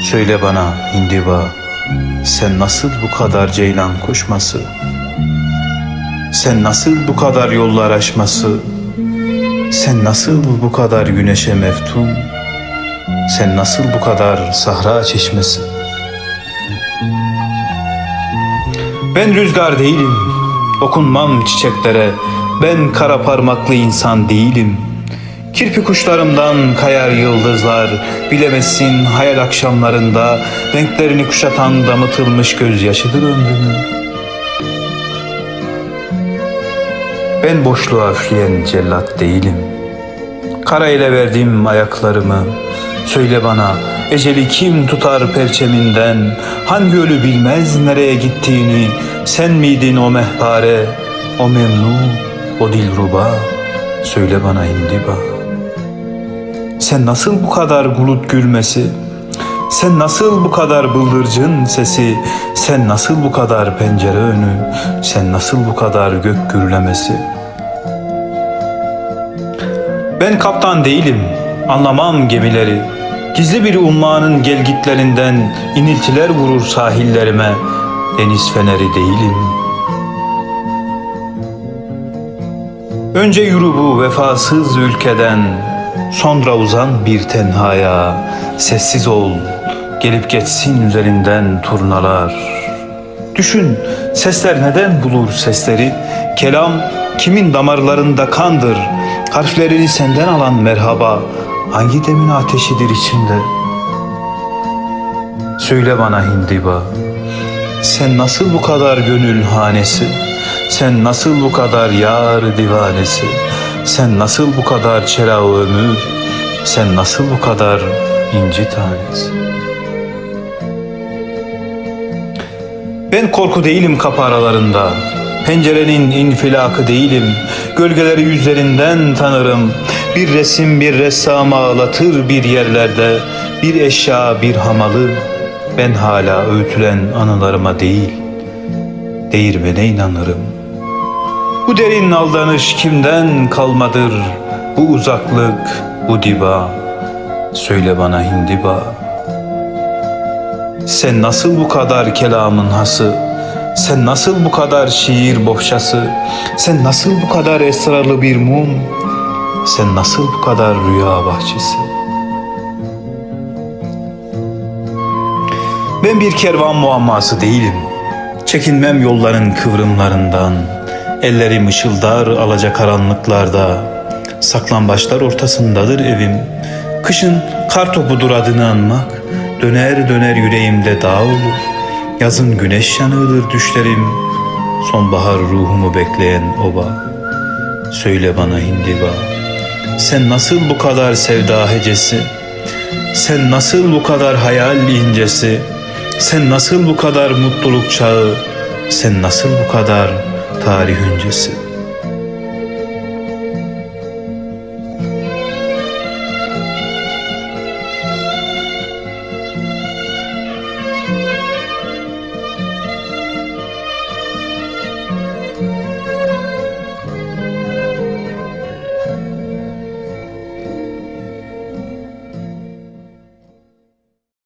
Söyle bana hindiba, sen nasıl bu kadar ceylan koşması? Sen nasıl bu kadar yollar aşması? Sen nasıl bu kadar güneşe meftun? Sen nasıl bu kadar sahra çeşmesi? Ben rüzgar değilim, dokunmam çiçeklere. Ben kara parmaklı insan değilim. Kirpi kuşlarımdan kayar yıldızlar, bilemezsin hayal akşamlarında renklerini kuşatan damıtılmış gözyaşıdır ömrümün. Ben boşluğa üfleyen cellat değilim. Kara ile verdim ayaklarımı. Söyle bana eceli kim tutar perçeminden? Hangi ölü bilmez nereye gittiğini? Sen miydin o mehpare, o memnu, o dilruba? Söyle bana indiba. Sen nasıl bu kadar gulut gülmesi? Sen nasıl bu kadar bıldırcın sesi? Sen nasıl bu kadar pencere önü? Sen nasıl bu kadar gök gürlemesi? Ben kaptan değilim, anlamam gemileri. Gizli bir ummanın gelgitlerinden iniltiler vurur sahillerime. Deniz feneri değilim. Önce yürü bu vefasız ülkeden, sonra uzan bir tenhaya. Sessiz ol, gelip geçsin üzerinden turnalar. Düşün, sesler neden bulur sesleri? Kelam kimin damarlarında kandır? Harflerini senden alan merhaba, hangi demin ateşidir içimde? Söyle bana hindiba, sen nasıl bu kadar gönül hanesi? Sen nasıl bu kadar yar divanesi? Sen nasıl bu kadar çela ömür? Sen nasıl bu kadar inci tanesi? Ben korku değilim kapı aralarında. Pencerenin infilakı değilim. Gölgeleri yüzlerinden tanırım. Bir resim bir ressama ağlatır bir yerlerde. Bir eşya bir hamalı. Ben hala öğütülen anılarıma değil. Değirmene inanırım. Bu derin aldanış kimden kalmadır? Bu uzaklık, bu diba. Söyle bana hindiba. Sen nasıl bu kadar kelamın hası? Sen nasıl bu kadar şiir bohçası? Sen nasıl bu kadar esrarlı bir mum? Sen nasıl bu kadar rüya bahçesi? Ben bir kervan muamması değilim. Çekinmem yolların kıvrımlarından. Ellerim ışıldar alaca karanlıklarda. Saklambaçlar ortasındadır evim. Kışın kar topudur adını anmak. Döner döner yüreğimde dağ olur. Yazın güneş yanığıdır düşlerim. Sonbahar ruhumu bekleyen oba. Söyle bana hindiba. Sen nasıl bu kadar sevda hecesi? Sen nasıl bu kadar hayal incesi? Sen nasıl bu kadar mutluluk çağı? Sen nasıl bu kadar tarih öncesi?